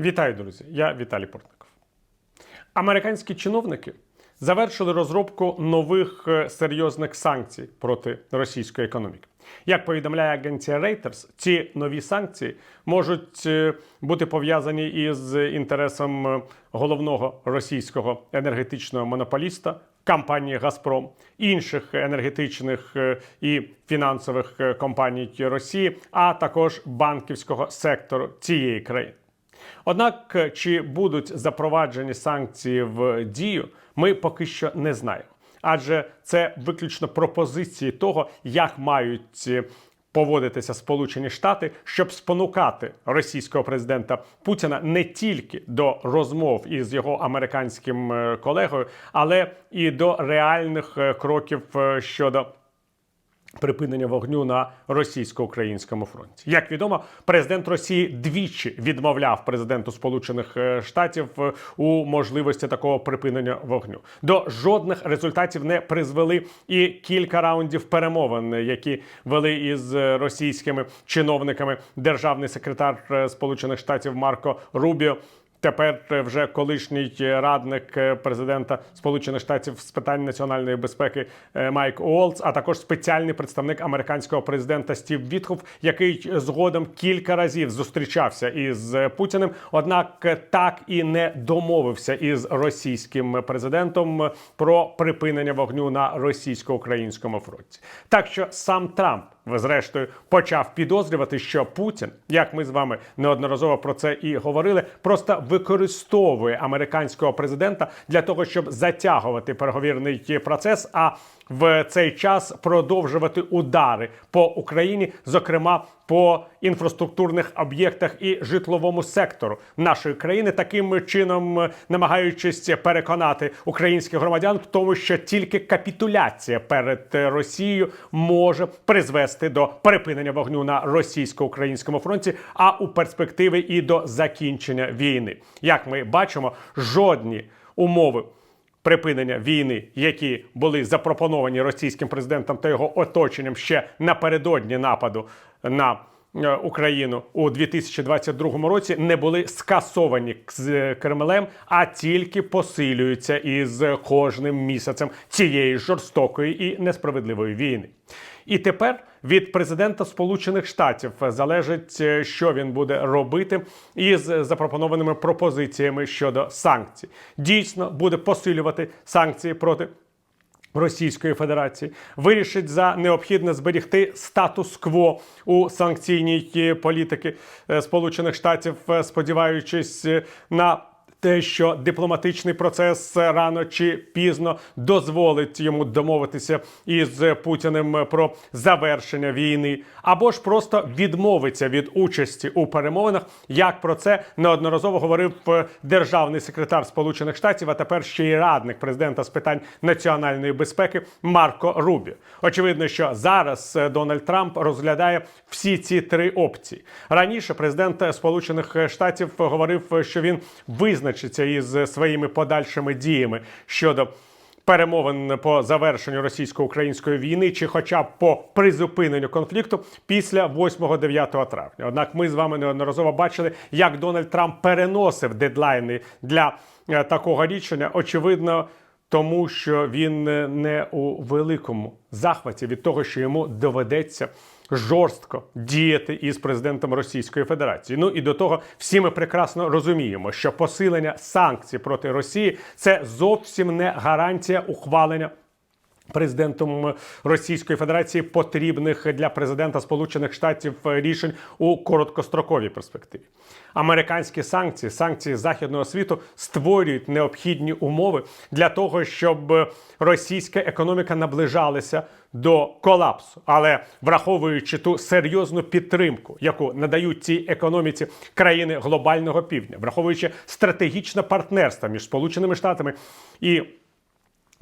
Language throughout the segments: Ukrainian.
Вітаю, друзі! Я Віталій Портников. Американські чиновники завершили розробку нових е, серйозних санкцій проти російської економіки. Як повідомляє агенція Reuters, ці нові санкції можуть е, бути пов'язані із інтересом е, головного російського енергетичного монополіста компанії Газпром, інших енергетичних і фінансових компаній Росії, а також банківського сектору цієї країни. Однак, е, чи будуть запроваджені санкції в дію, ми поки що не знаємо. Адже це виключно пропозиції того, як мають е, поводитися Сполучені Штати, щоб спонукати російського президента Путіна не тільки до розмов із його американським е, колегою, але і до реальних кроків щодо припинення вогню на російсько-українському фронті. Як відомо, президент Росії двічі відмовляв президенту Сполучених е, Штатів е, у можливості такого припинення вогню. До жодних результатів не призвели і кілька раундів перемовин, які вели із е, російськими чиновниками державний секретар Сполучених Штатів Марко Рубіо. Тепер вже колишній радник е, президента Сполучених Штатів з питань національної безпеки е, Майк Уолтс, а також спеціальний представник американського президента Стів Вітхоф, який згодом кілька разів зустрічався із Путіним, однак е, так і не домовився із російським президентом про припинення вогню на російсько-українському фронті. Так що сам Трамп зрештою почав підозрювати, що Путін, як ми з вами неодноразово про це і говорили, просто використовує американського президента для того, щоб затягувати переговірний процес. А в цей час продовжувати удари по Україні, зокрема по інфраструктурних об'єктах і житловому сектору нашої країни, таким чином намагаючись переконати українських громадян в тому, що тільки капітуляція перед Росією може призвести до припинення вогню на російсько-українському фронті, а у перспективи і до закінчення війни. Як ми бачимо, жодні умови припинення війни, які були запропоновані російським президентом та його оточенням ще напередодні нападу на е, Україну у 2022 році, не були скасовані з Кремлем, а тільки посилюються із кожним місяцем цієї жорстокої і несправедливої війни. І тепер від президента Сполучених Штатів залежить, е, що він буде робити із запропонованими пропозиціями щодо санкцій. Дійсно буде посилювати санкції проти. Російської Федерації вирішить за необхідне зберігти статус-кво у санкційній політики е, Сполучених Штатів, е, сподіваючись е, на те, що дипломатичний процес рано чи пізно дозволить йому домовитися із Путіним про завершення війни, або ж просто відмовиться від участі у перемовинах, як про це неодноразово говорив е, державний секретар Сполучених Штатів, а тепер ще й радник президента з питань національної безпеки Марко Рубі. Очевидно, що зараз е, Дональд Трамп розглядає всі ці три опції. Раніше президент Сполучених Штатів говорив, що він визначив визначиться із своїми подальшими діями щодо перемовин по завершенню російсько-української війни, чи, хоча б по призупиненню конфлікту після 8-9 травня. Однак, ми з вами неодноразово бачили, як Дональд Трамп переносив дедлайни для е, такого рішення. Очевидно. Тому що він не у великому захваті від того, що йому доведеться жорстко діяти із президентом Російської Федерації. Ну і до того всі ми прекрасно розуміємо, що посилення санкцій проти Росії це зовсім не гарантія ухвалення. Президентом Російської Федерації потрібних для президента Сполучених Штатів рішень у короткостроковій перспективі. Американські санкції, санкції західного світу створюють необхідні умови для того, щоб російська економіка наближалася до колапсу. Але враховуючи ту серйозну підтримку, яку надають цій економіці країни глобального півдня, враховуючи стратегічне партнерство між Сполученими Штатами і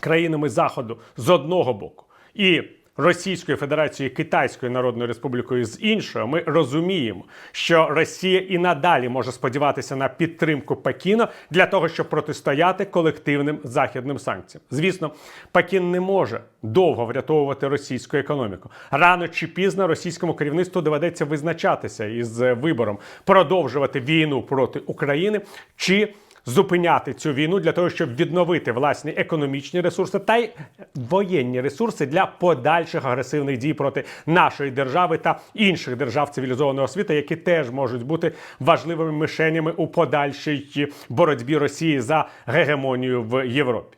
країнами Заходу з одного боку і Російською Федерацією Китайською Народною Республікою з іншого, ми розуміємо, що Росія і надалі може сподіватися на підтримку Пекіна для того, щоб протистояти колективним західним санкціям. Звісно, Пекін не може довго врятовувати російську економіку. Рано чи пізно російському керівництву доведеться визначатися із вибором продовжувати війну проти України чи зупиняти цю війну для того, щоб відновити власні економічні ресурси та й воєнні ресурси для подальших агресивних дій проти нашої держави та інших держав цивілізованого світу, які теж можуть бути важливими мишенями у подальшій боротьбі Росії за гегемонію в Європі.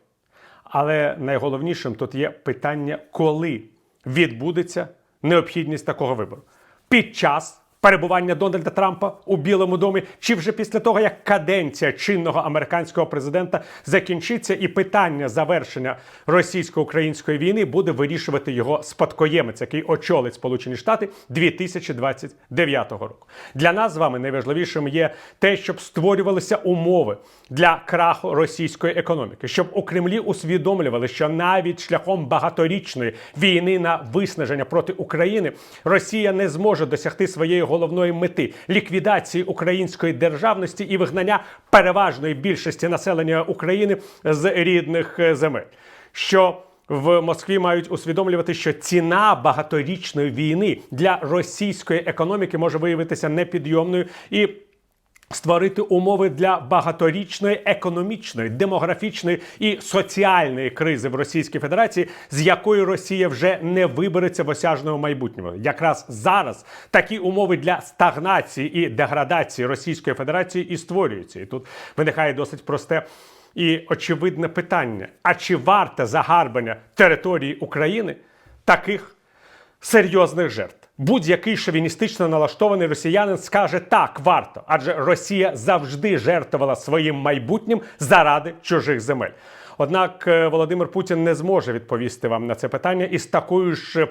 Але найголовнішим тут є питання, коли відбудеться необхідність такого вибору під час перебування Дональда Трампа у Білому домі, чи вже після того, як каденція чинного американського президента закінчиться, і питання завершення російсько-української війни буде вирішувати його спадкоємець, який очолить Сполучені Штати 2029 року. Для нас з вами найважливішим є те, щоб створювалися умови для краху російської економіки, щоб у Кремлі усвідомлювали, що навіть шляхом багаторічної війни на виснаження проти України Росія не зможе досягти своєї головної мети ліквідації української державності і вигнання переважної більшості населення України з рідних е, земель. Що в Москві мають усвідомлювати, що ціна багаторічної війни для російської економіки може виявитися непідйомною і створити умови для багаторічної економічної, демографічної і соціальної кризи в Російській Федерації, з якої Росія вже не вибереться в осяжному майбутньому. Якраз зараз такі умови для стагнації і деградації Російської Федерації і створюються. І тут виникає досить просте. І очевидне питання: а чи варте загарбання території України таких серйозних жертв? Будь-який шовіністично налаштований росіянин скаже так, варто, адже Росія завжди жертвувала своїм майбутнім заради чужих земель. Однак е, Володимир Путін не зможе відповісти вам на це питання із такою ж. е,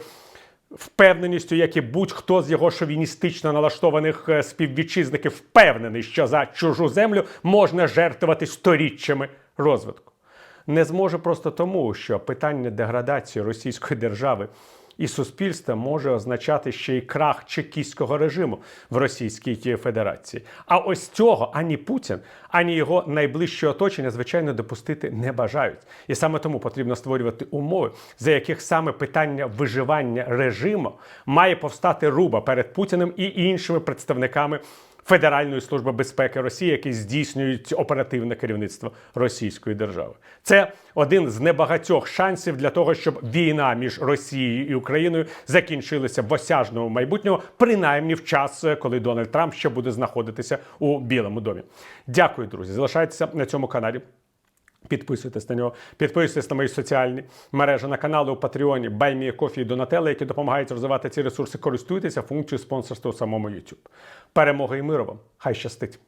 Впевненістю, як і будь-хто з його шовіністично налаштованих е, співвітчизників впевнений, що за чужу землю можна жертвувати сторіччями розвитку. Не зможе просто тому, що питання деградації російської держави і суспільства може означати ще й крах чекістського режиму в Російській Федерації. А ось цього ані Путін, ані його найближче оточення, звичайно, допустити не бажають. І саме тому потрібно створювати умови, за яких саме питання виживання режиму має повстати руба перед Путіним і іншими представниками. Федеральної служби безпеки Росії, які здійснюють оперативне керівництво Російської держави. Це один з небагатьох шансів для того, щоб війна між Росією і Україною закінчилася в осяжному майбутньому, принаймні в час, коли Дональд Трамп ще буде знаходитися у Білому домі. Дякую, друзі. Залишайтеся на цьому каналі. Підписуйтесь на нього, підписуйтесь на мої соціальні мережі на канали у Патреоні, Баймія Кофі і Донателла, які допомагають розвивати ці ресурси. Користуйтеся функцією спонсорства у самому YouTube. Перемоги і миру вам! Хай щастить!